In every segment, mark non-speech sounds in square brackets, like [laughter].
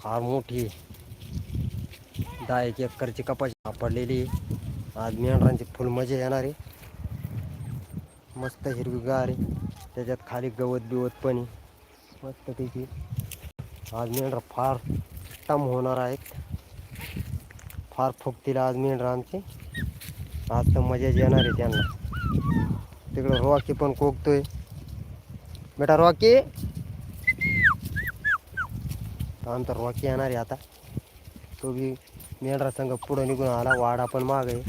फार मोठी दहा एक एकरची कपाशी सापडलेली आहे. आज मेंढरांची फुल मजा येणार आहे. मस्त हिरवीगार आहे. त्याच्यात खाली गवत बिवत पण आहे. मस्तपैकी आज मेंढरा फार टम होणार आहेत. फार फुगतील आज मेंढर आमची. आज तर मजाच येणार आहे त्यांना. तिकडं रॉकी पण कोकतोय. बेटा रॉकी! आमचा रॉकी येणार आहे आता. तो बी मेंढरा संघ पुढं निघून आला वाडा पण माग आहे.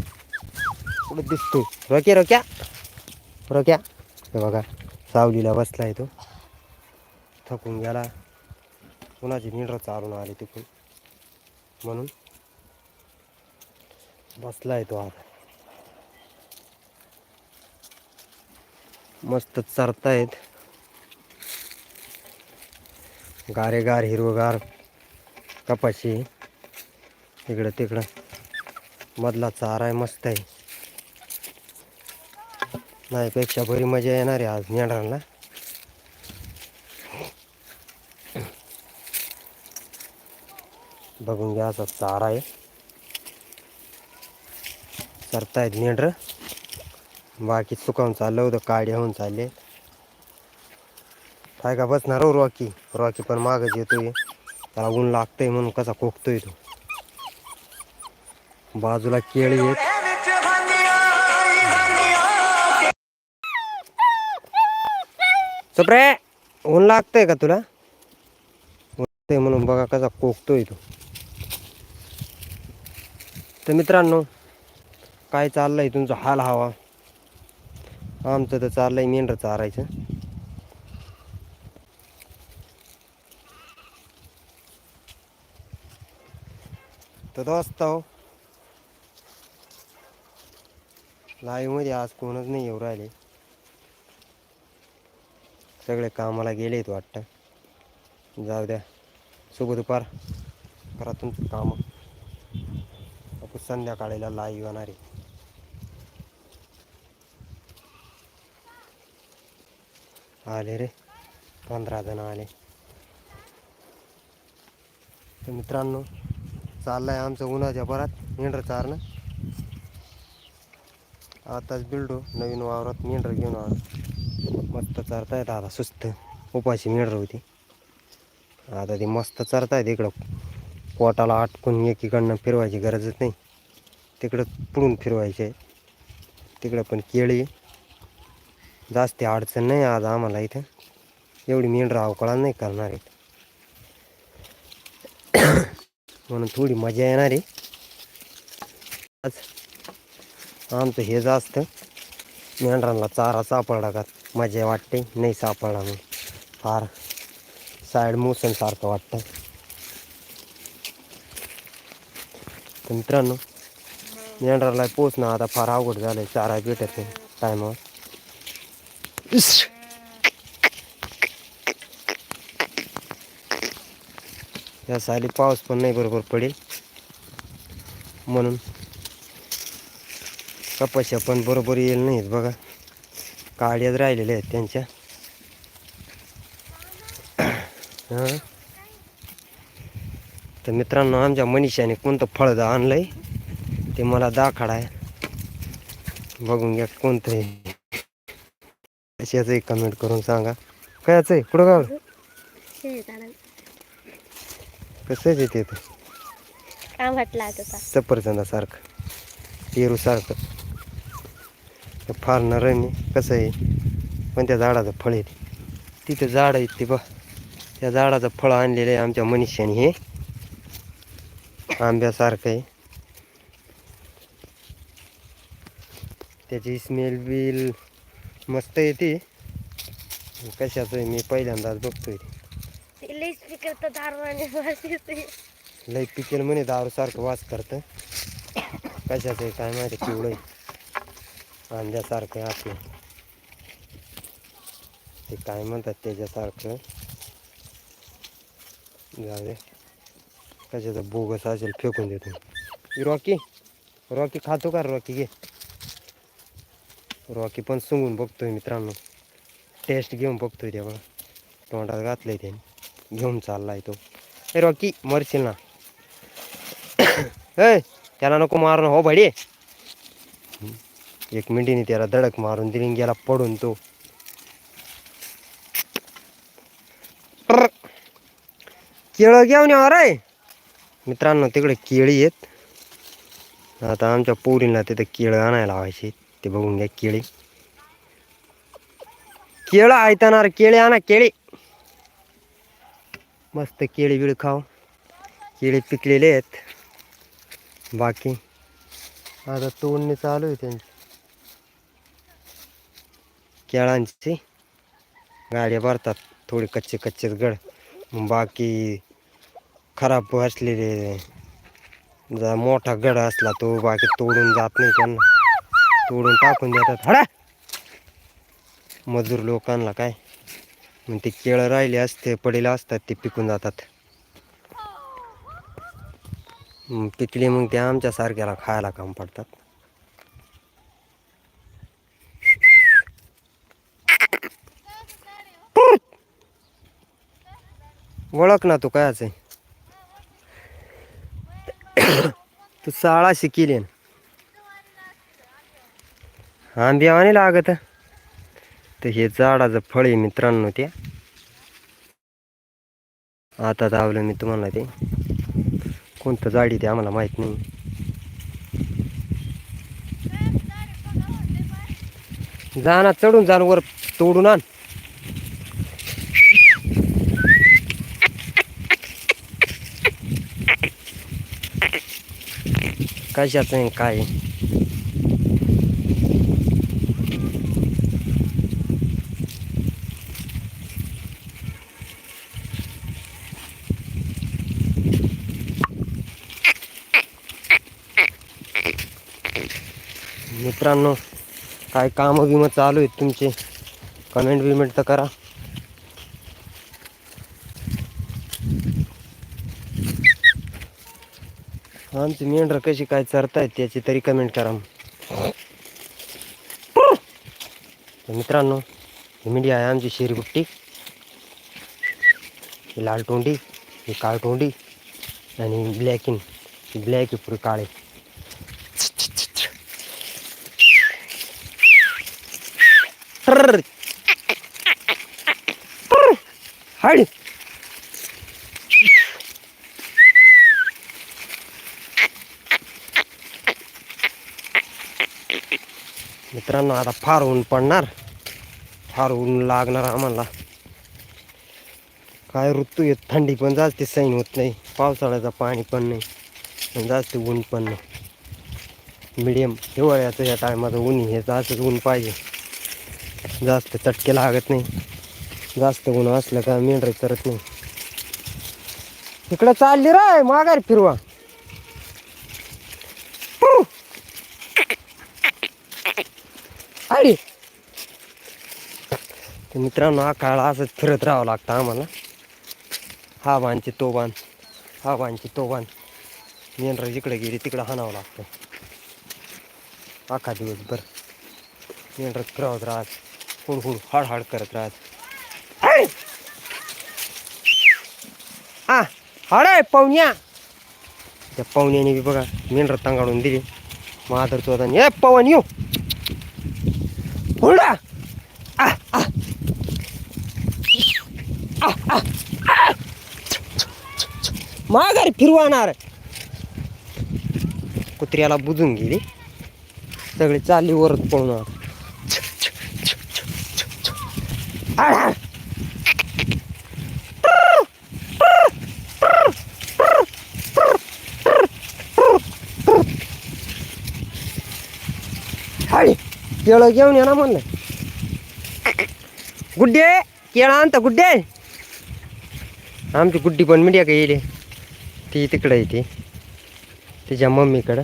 पुढे दिसतो रोक्या रोक्या. रोक्या. हे बघा सावलीला बसला आहे तो. थकून गेला. कुणाची मेंढरं चालून आले तिकडून? म्हणून बसला आहे तो आता. मस्त चरतायत. गारेगार हिरवगार कपाशी. इकडं तिकडं. मधला चारा आहे मस्त आहे. नाही पेक्षा बरी मजा येणार आहे आज नेणारला. बघून घ्या असा चारा आहे. चरतायत मेंढर बाकी चुकावून चाललं होतं काड्या होऊन चालले काय का बसणार हो रॉकी. रॉकी पण मागच येतोय. त्याला ऊन लागतंय म्हणून कसा कोकतोय तो. बाजूला केळी येत सुप्रे ऊन लागतंय का तुला? लागतंय म्हणून बघा कसा कोकतोय तो. तर मित्रांनो काय चाललंय तुमचा हाल हवा? आमचं तर चाललंय मेंढर चारायचं तर दोस्त हो. लाईव्हमध्ये आज कोणच नाही येऊ राहिले. सगळे कामाला गेलेत वाटतं. जाऊ द्या. शुभ दुपार करा तुमचं काम. आपण संध्याकाळीला लाईव्ह येणार आहे. आले रे. पंधरा जण आले. तर मित्रांनो चाललंय आमचं उन्हाच्या भरात मेंढर चारणं आताच बिल्डो नवीन वावरात मेंढर घेऊन आलो. मस्त चरतायत आता सुस्त. उपाशी मेंढर होती. आता ती मस्त चरतायत इकडं. पोटाला आटकून एकीकडनं फिरवायची गरजच नाही. तिकडं पुढून फिरवायचे. तिकडं पण केळी. जास्ती अडचण नाही आज आम्हाला इथं. एवढी मेंढरं अवकळा नाही करणार आहेत. म्हणून थोडी मजा येणार आहे. आज आमचं हे असतं. मेंढरांना चारा सापडला का? मजा वाटते नाही सापडला मग फार साईड मोशन सारखं वाटतं. तर मित्रांनो मेंढराला पोचणं आता फार अवघड झालं आहे चारा भेटत नाही टायमावर या साली पाऊस पण नाही बरोबर पडेल. म्हणून कपाशा पण बरोबर येईल नाहीत बघा. काळ्यात राहिलेल्या आहेत त्यांच्या. [clears throat] हां. तर मित्रांनो आमच्या मनीषाने कोणतं फळं आणलंय? ते मला दाखड आहे बघून घ्या कोणतं आहे कमेंट करून सांगा. कायचं आहे कुठं गाव? कसं आहे ते काम म्हटलं आता सफरचंदासारखं. पेरूसारखं. ते फार आहे कसं आहे? पण त्या झाडाचं फळ आहे. तिथं झाड आहेत ते बघ. त्या झाडाचं फळ आणलेलं आहे आमच्या मनुष्याने हे. आंब्यासारखं आहे. त्याची स्मेल बिल मस्त येते. कशाचं आहे मी पहिल्यांदाच बघतोय ते. लई तर दारवाने वास येते पिकेल म्हणे दारूसारखं वास करतं. कशाचं आहे काय माहिती पिवळं आहे. अंड्यासारखं आपलं. ते काय म्हणतात त्याच्यासारखं? जाऊ दे. कशाचं बोगस असेल फेकून देतो. रॉकी रॉकी खातो का रॉकी? घे. रॉकी पण सुंगून बघतोय मित्रांनो. टेस्ट घेऊन बघतोय तेव्हा. तोंडात घातलंय त्याने. घेऊन चाललाय तो. ए रॉकी मरशील ना. [coughs] ए त्याला नको मारणं हो भाडी. एक मिनिटीने त्याला धडक मारून दिली गेला पडून तो. केळं घेऊन या अरे. मित्रांनो तिकडे केळी आहेत. आता आमच्या पोरींना तिथं केळं आणायला लावायचे ते बघून घ्या केळी. केळं ऐकणार केळी आणा केळी. मस्त केळी बिळ खाऊ केळी पिकलेले आहेत. बाकी आता तोडणे चालू आहे त्यांची. केळांची गाड्या भरतात. थोडे कच्चे कच्चेच गड. बाकी खराब असलेले जर मोठा गड असला तो बाकी तोडून जात नाही त्यांना. तोडून टाकून देतात. हडा! मजूर लोकांना काय? मग ते केळं राहिले असते पडेले असतात ते पिकून जातात. पिकले मग ते आमच्या सारख्याला खायला काम पडतात. ओळख ना तू कायच. आहे तू शाळा शिकिले आंब्यावाने लागत. तर हे झाडाचं फळ आहे मित्रांनो त्या आता धावलं मी तुम्हाला ते. कोणतं जाडी ते आम्हाला माहीत नाही. जा ना चढून जा वर तोडून आण. कशाचं आहे काय मित्रांनो काय कामं बिमं चालू आहेत तुमचे? कमेंट बिमेंट तर करा. आमची मेंढर कशी काय चरतायत त्याची तरी कमेंट करा. मित्रांनो ही मेंढी आहे आमची शिरीबुट्टी ही लाल तोंडी ही काळ तोंडी आणि ब्लॅक इन ही ब्लॅक पुरी काळे. हाड मित्रांनो आता फार ऊन पडणार. फार ऊन लागणार आम्हाला. काय ऋतू येत थंडी पण जास्त सैन होत नाही. पावसाळ्याचं पाणी पण नाही. पण जास्त ऊन पण नाही. मिडियम हिवाळ्याचं या टायमाचं ऊन हे जास्तच ऊन पाहिजे. जास्त चटके लागत नाही. जास्त ऊन असलं का मेंढर करत नाही. इकडं चालली रे माघार फिरवा. अरे मित्रांनो हा काळ असंच फिरत राहावं लागतं आम्हाला. हा बांधची तो बांध हा बांधची तो बांध. मेंढर जिकडे गेली तिकडं हाणावं लागतं. अख्खा दिवसभर. मेंढर फिरवत राहत हुडहुड हाडहाड हाड करत राहत. अरे! हा हाड आहे पाहुण्या. त्या पाहुण्याने बी बघा मेंढर तांगाडून दिली. माधर तो ए पवन येऊ. हुडा माघारी फिरवणार. कुत्र्याला बुजून गेली. सगळे चालली वरत पळून आत. आड, आड. हाडी केळं घेऊन येणार ना म्हणलं. गुड्डे केळं आणता गुड्डे. आमची गुड्डी पण मीडिया का येईल. ती तिकडं येते तिच्या मम्मीकडं.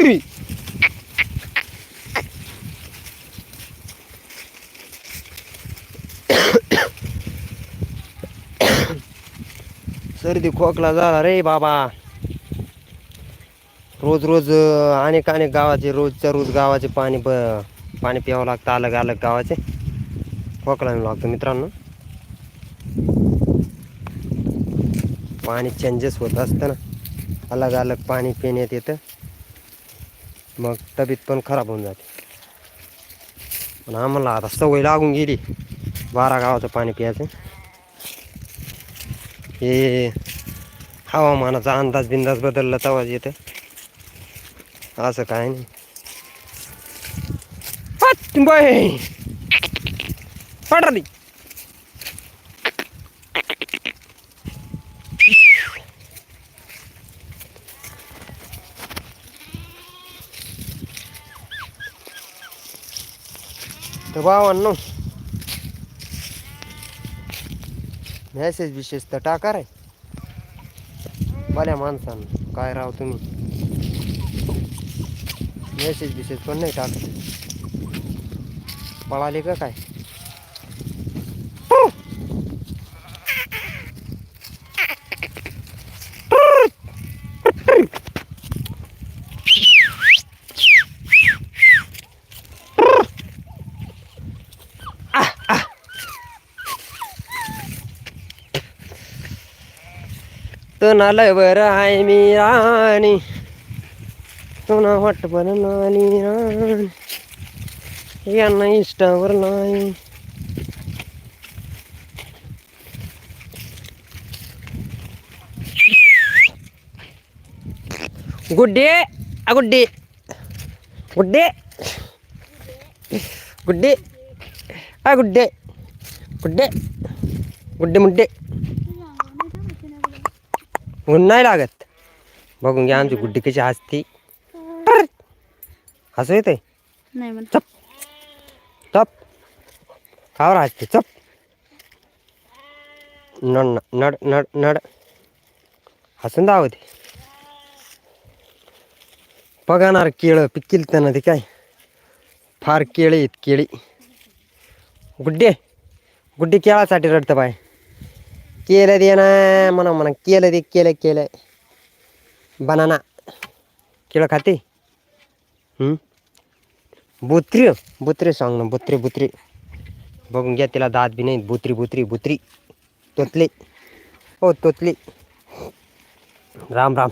बकरी सर्दी खोकला झाला रे बाबा. रोज रोज अनेक अनेक गावाचे रोजच्या रोज गावाचे पाणी पाणी प्यावं लागतं अलग अलग गावाचे. खोकला लागतो मित्रांनो. पाणी चेंजेस होत असतं ना. अलग अलग पाणी पिण्यात येतं. मग तब्येत पण खराब होऊन जाते. पण आम्हाला आता सवय लागून गेली. बारा गावाचं पाणी प्यायचं. हे हवामानाचा अंदाज बिंदाज बदलला तवाच येतं असं काय नाही. पडली भावांनो. मेसेज विशेष तर टाका रे. भल्या माणसानं. काय राव तुम्ही? मेसेज बिसेज पण नाही टाकत. पळाले का काय? तनालय बरं आहे मी राणी तुना वाट बरं नानी राणी यांना इष्टावर नाही गुड्डे आ गुड्डे गुड्डे गुड्डे आ गुड्डे गुड्डे गुड्डे मुड्डे ऊन नाही लागत. बघून घ्या आमची गुड्डी कशी हसती. हसू येते नाही म्हणा चप. कावर हसते. चप. नड नड नड नड. हसून दावते बघणार केळं पिकील त्यांना ते काय. फार केळी आहेत केळी. गुड्डे गुड्डी केळासाठी रडतं बाय केलं दे ना म्हणा म्हणा केलं दे केलं केलं बनाना केळं खाते हं? बुत्री बुत्री सांग ना बुत्री बुत्री बघून घ्या तिला दात बी नाही बुत्री बुत्री बुत्री तोतली हो तोतली राम राम